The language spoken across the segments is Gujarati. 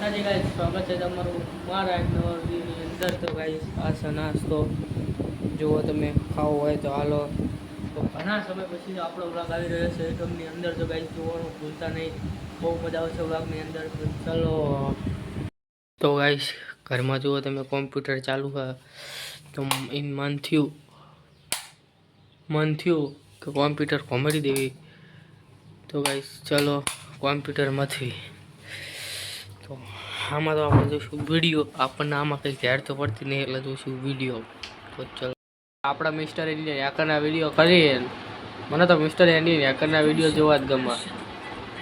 માતાજી ગાઈસ છે તમારું મારા અંદર. તો ગાઈસ, આ નાસ્તો. જુઓ તમે, ખાવો હોય તો હાલો. તો ઘણા સમય પછી આપણો વ્લોગ આવી રહ્યો છે. એકમની અંદર તો ગાઈસ જોવાનું ભૂલતા નહીં. બહુ મજા આવશે વ્લોગની અંદર. ચાલો. તો ગાઈસ, ઘરમાં જુઓ તમે, કોમ્પ્યુટર ચાલુ હોય તો એમ મન થયું મન થયું કે કોમ્પ્યુટર કોમેડી દેવી. તો ગાઈસ, ચલો કોમ્પ્યુટરમાંથી તો આમાં તો આપણે જોઈશું વીડિયો આપણને આમાં કંઈ ઘેર તો પડતી નહીં એટલે જોઈશું વીડિયો તો ચલો. આપણા મિસ્ટર એન્ડિયન હેકરના વીડિયો કરીએ. મને તો મિસ્ટર એન્ડિયન હેકરના વીડિયો જોવા જ ગમે.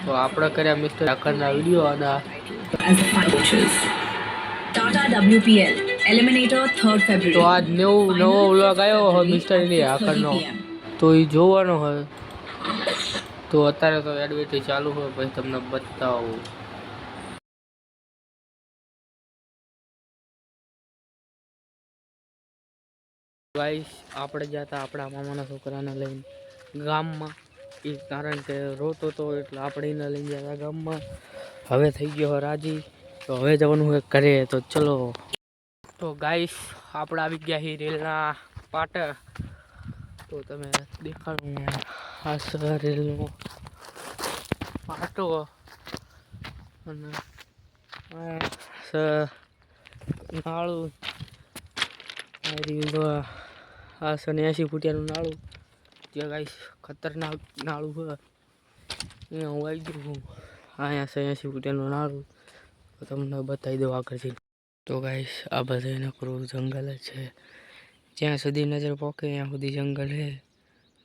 તો આપણે કર્યા મિસ્ટર હેકરના વીડિયો અને as the final choice. Tata WPL Eliminator 3rd February. તો આજ નવો નવો વ્લોગ આવ્યો હોય મિસ્ટર ઇન્ડિયા હેકરનો તો એ જોવાનો હોય. તો અત્યારે તો એડવર્ટાઈઝ ચાલુ હોય પછી તમને બતાવું. ગાઈસ, આપણે હતા આપણા મામાના છોકરાને લઈને ગામમાં. એ કારણ કે રોતો તો એટલે આપણે એને લઈને હતા ગામમાં. હવે થઈ ગયો રાજી. તો હવે જવાનું કરે તો ચલો. તો ગાઈસ, આપણે આવી ગયા હી રેલના પાટ તો તમે દેખાડું આ રેલનો પાટો. અને નાળું. જો આ- સન્યાસી ફૂટિયાનું નાળું. ત્યાં ગાઈશ ખતરનાક નાળું છે. અહીંયા હું આવી ગયો હું અહીંયા સન્યાસી ફૂટિયાનું નાળું. તો તમને બતાવી દઉં આગળથી તો ગાઈશ આ બધા નકરું જંગલ જ છે. જ્યાં સુધી નજર પોકે ત્યાં સુધી જંગલ હે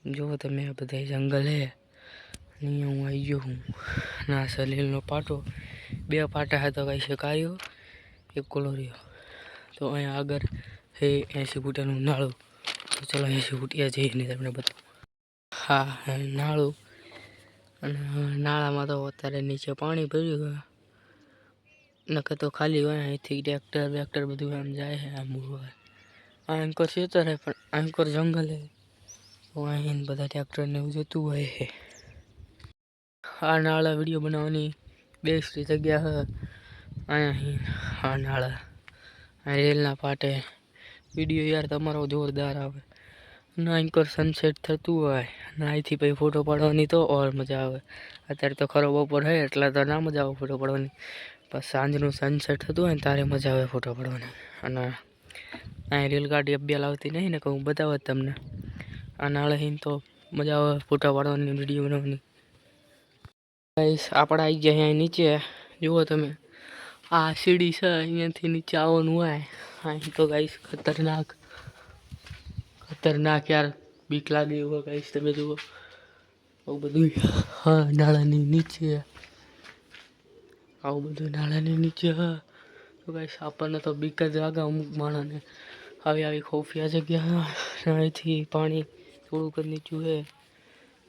જુઓ તમે આ બધા જંગલ હે અહીંયા હું આવી ગયો હું ના સલીલનો પાટો. બે પાટા હતા કઈ શકાયો એક કોલોરિયો તો અહીંયા આગળ હે એસી ફૂટાનું નાળું. તો ચલો એંસી ઉઠ્યા જઈને તમને બતાવું. હા નાળું. અને નાળામાં તો અત્યારે નીચે પાણી ભર્યું નકર તો ખાલી હોય, અહીંથી ટ્રેક્ટર, બેક્ટર બધું આમ જાય છે, આમ હોય. આ એન્કર ખેતર હે પણ એન્કર જંગલ હે તો અહીં બધા ટ્રેક્ટરને એવું જતું હોય છે. આ નાળા વીડિયો બનાવવાની બેસ્ટ જગ્યા હે અહીંયા આ નાળા રેલના પાટે વીડિયો યાર તમારો જોરદાર આવે. અને એન્કર સનસેટ થતું હોય ના અહીંથી પછી ફોટો પાડવાની તો ઓર મજા આવે. અત્યારે તો ખરો બપોર હોય એટલે તો ના મજા આવે ફોટો પાડવાની. પણ સાંજનું સનસેટ થતું હોય ને તારે મજા આવે ફોટો પાડવાની. અને અહીં રેલગાડી અભ્યાલ આવતી નહીં ને કહું બતાવે તમને. અને અળહીને તો મજા આવે ફોટો પાડવાની વીડિયો બનાવવાની. આપણે આવી ગયા અહીંયા નીચે. જુઓ તમે. આ સીડી છે અહીંયાથી નીચે આવવાનું હોય. અહીં તો ગાઈશ ખતરનાક. ખતરનાક યાર. બીક લાગે એવું ગાઈશ તમે જુઓ. આવું બધું હા, નાળાની નીચે. આવું બધું નાળાની નીચે, હા. તો ગાઈશ આપણને તો બીક જ લાગે અમુક માણસને. આવી આવી ખોફિયા જગ્યા અહીંથી પાણી થોડુંક જ નીચું છે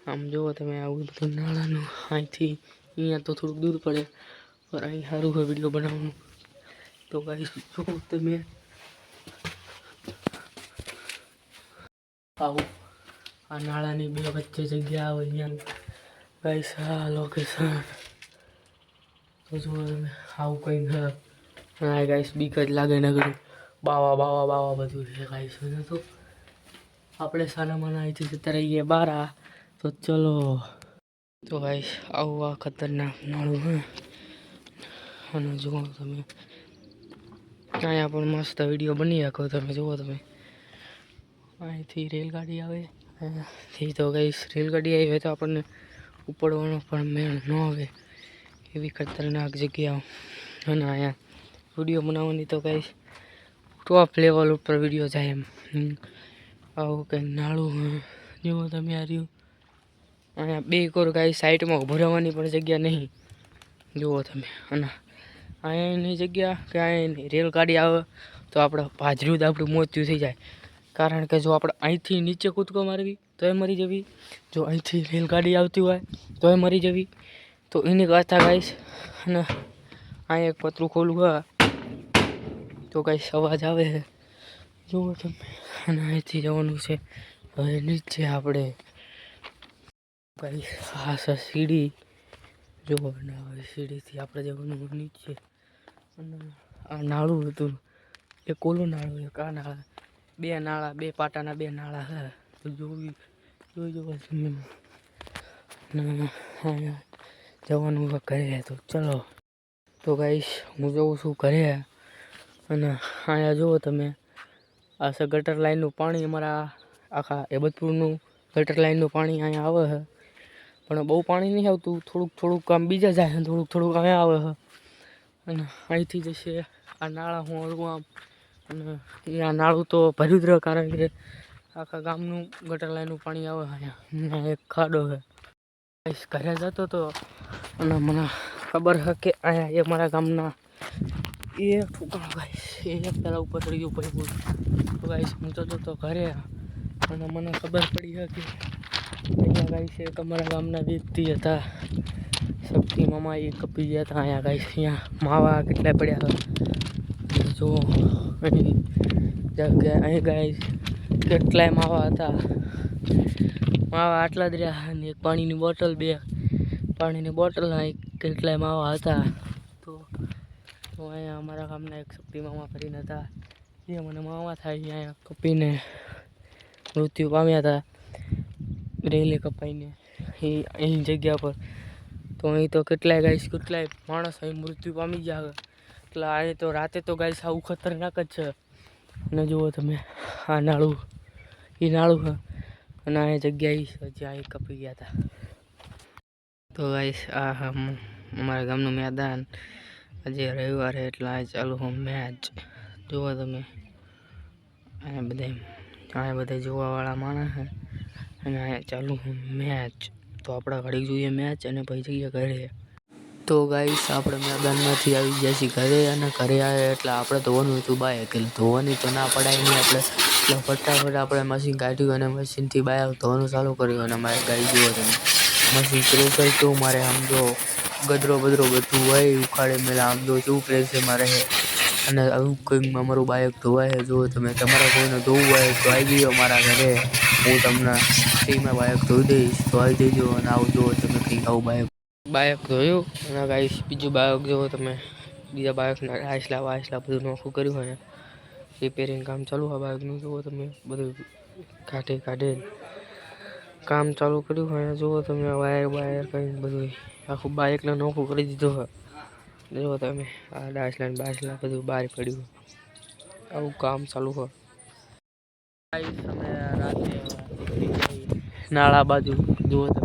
આમ જુઓ તમે આવું બધું નાળાનું અહીંથી અહીંયા તો થોડુંક દૂર પડે, પણ અહીં સારું હોય વીડિયો બનાવવાનું. તો ગાઈશ જો તમે. આવું. આ નાળાની બે વચ્ચે જગ્યા આવે, અહીંયા. ગાઈસ, આ લોકેશન તો જુઓ તમે, આવું કંઈક, હા. ગાઈસ, બીક જ લાગે નગર બાવા બાવા બાવા બધું છે, ગાઈસ. ને તો આપણે સારા માના અહીંથી જતા રહીએ બાર તો ચલો. તો ગાઈસ, આવું આ ખતરનાક નાળું, હે. અને જુઓ તમે, અહીંયા પણ મસ્ત વીડિયો બની શકો તમે, જુઓ તમે. અહીંથી રેલગાડી આવે. અહીંથી તો ગાઈસ રેલગાડી આવી હોય તો આપણને ઉપડવાનો પણ મેળ ન આવે. એવી ખતરનાક જગ્યાઓ. અને અહીંયા વીડિયો બનાવવાની તો કંઈ ટોપ લેવલ ઉપર વીડિયો જાય એમ. આવું કંઈ નાળું. જુઓ તમે આ રહ્યું. અહીંયા બે કોર ગાય સાઈડમાં ઊભો રહેવાની પણ જગ્યા નહીં. જુઓ તમે. અને અહીંયાની જગ્યા કે અહીંયા રેલગાડી આવે તો આપણે ભાજર્યું તો આપણું મોત્યું થઈ જાય. કારણ કે જો આપણે અહીંથી નીચે કૂદકો મારવી તો એ મરી જવી. જો અહીંથી રેલગાડી આવતી હોય તો એ મરી જવી. તો એની કરતા ગાઈશ અને અહીં એક પતરું ખોલું હોય તો કાંઈ અવાજ આવે. છે જુઓ તમે, અને અહીંથી જવાનું છે. હવે નીચે આપણે ગાઈસ આ સીડી. જુઓ અને હવે સીડીથી આપણે જવાનું નીચે. અને આ નાળું હતું, એક ઓલું નાળું, એક આ નાળા. બે નાળા, બે પાટાના બે નાળા હે. જોવી, જોઈ જોવા જવાનું ઘરે. તો ચલો. તો ગાઈશ હું જોઉં છું ઘરે. અને અહીંયા જુઓ તમે, આ છે ગટર લાઈનનું પાણી. અમારા આખા એબતપુરનું ગટર લાઈનનું પાણી અહીંયા આવે છે પણ બહુ પાણી નહીં આવતું. થોડુંક થોડુંક આમ બીજા જાય થોડુંક થોડુંક અહીંયા આવે છે અને અહીંથી જશે આ નાળા હું આમ અને આ નાળું તો ભર્યું કારણ કે આખા ગામનું ગટર લાઈનનું પાણી આવે અહીંયા એક ખાડો છે. ઘરે જતો તો અને મને ખબર છે કે અહીંયા એ મારા ગામના એ ઠુકાણો ગાઈશ એ પેલા ઉપર ચડી ગયું ભાઈ તો ગાઈશ હું જતો તો ઘરે અને મને ખબર પડી છે કે અહીંયા ગાઈશ એક અમારા ગામના વ્યક્તિ હતા. શક્તિ મામા એ કપી ગયા હતા અહીંયા ગાઈશ અહીંયા માવા કેટલા પડ્યા હતા. જો અહીં જગ્યા, અહીં ગાય કેટલાય માવા હતા. માવા આટલા જ રહ્યા એક પાણીની બોટલ, બે પાણીની બોટલ અહીં કેટલાય માવા હતા. તો તો અહીંયા અમારા ગામના એક શક્તિ મામા કરીને હતા. એ મને મામા થાય અહીંયા કપીને મૃત્યુ પામ્યા હતા. રેલી કપાઈને એ અહીં જગ્યા પર. તો અહીં તો કેટલાય ગાઈશ કેટલાય માણસ અહીં મૃત્યુ પામી ગયા એટલે અહીં તો રાતે તો ગાય આવું ખતરનાક જ છે. અને જુઓ તમે, આ નાળું એ નાળું અને આ જગ્યા ઈ છે, જ્યાં કપી ગયા હતા તો ગાઈસ, આ અમારા ગામનું મેદાન. આજે રવિવારે એટલે આ ચાલુ હું મેચ. જુઓ તમે અહીંયા બધા અહીંયા બધા જોવાવાળા માણસ અને અહીંયા ચાલુ મેચ. તો આપણે ઘડીક જોઈએ મેચ અને પછી જઈએ ઘરે. તો ગાઈસ આપણે મેદાનમાંથી આવી ગયા છીએ ઘરે અને ઘરે આવ્યા એટલે આપણે ધોવાનું હતું બાય એટલે ધોવાની તો ના પડાય નહીં આપણે. એટલે ફટાફટ આપણે મશીન કાઢ્યું અને મશીનથી બાય ધોવાનું ચાલુ કર્યું. અને મારે ગાઈ જુઓ તમે મશીન પ્રેશર તો મારે આમ જો ગદરો બદરો બધું હોય, ઉખાડે મેલા આમ જો શું પ્રેશર મારે. હે અને આવું કંઈક અમારું બાઇક ધોવાય છે. જુઓ તમે, તમારા કોઈને ધોવું હોય તો આવી જજો મારા ઘરે. હું તમને ફ્રીમાં બાઇક ધોઈ દઈશ, તો આવી જજો અને આવું જુઓ તમે કંઈક આવું બાઇક બાઇક જોયું અને ગાઈશ બીજું બાયક જોવો તમે. બીજા બાયકના આસલા વાસલા બધું નોખું કર્યું હોય રિપેરિંગ કામ ચાલુ હોય બાઇકનું જુઓ તમે. બધું કાઢે કાઢે કામ ચાલુ કર્યું હોય જુઓ તમે. વાયર વાયર કંઈ બધું આખું બાઇકને નોખું કરી દીધું હોય. જુઓ તમે. આ ડાસલા ને બાસલા બધું બહાર પડ્યું. આવું કામ ચાલુ હોય. અમે રાતે નાળા બાજુ. જુઓ તમે.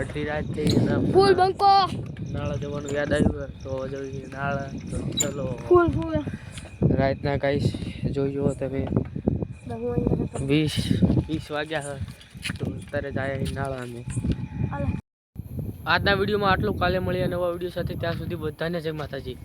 અડધી રાત થઈ ફૂલ બંકો. નાળા જવાનું યાદ આવ્યું તો જઈએ નાળા તો ચલો. ફૂલ ફૂલ. રાતના કાંઈ જોઈ જુઓ તમે. વીસ વીસ વાગ્યા હોય. તો અત્યારે જાય નાળા અમે. આજના વિડીયોમાં આટલું. કાલે મળીએ નવા વીડિયો સાથે. ત્યાં સુધી બધાને જય માતાજી.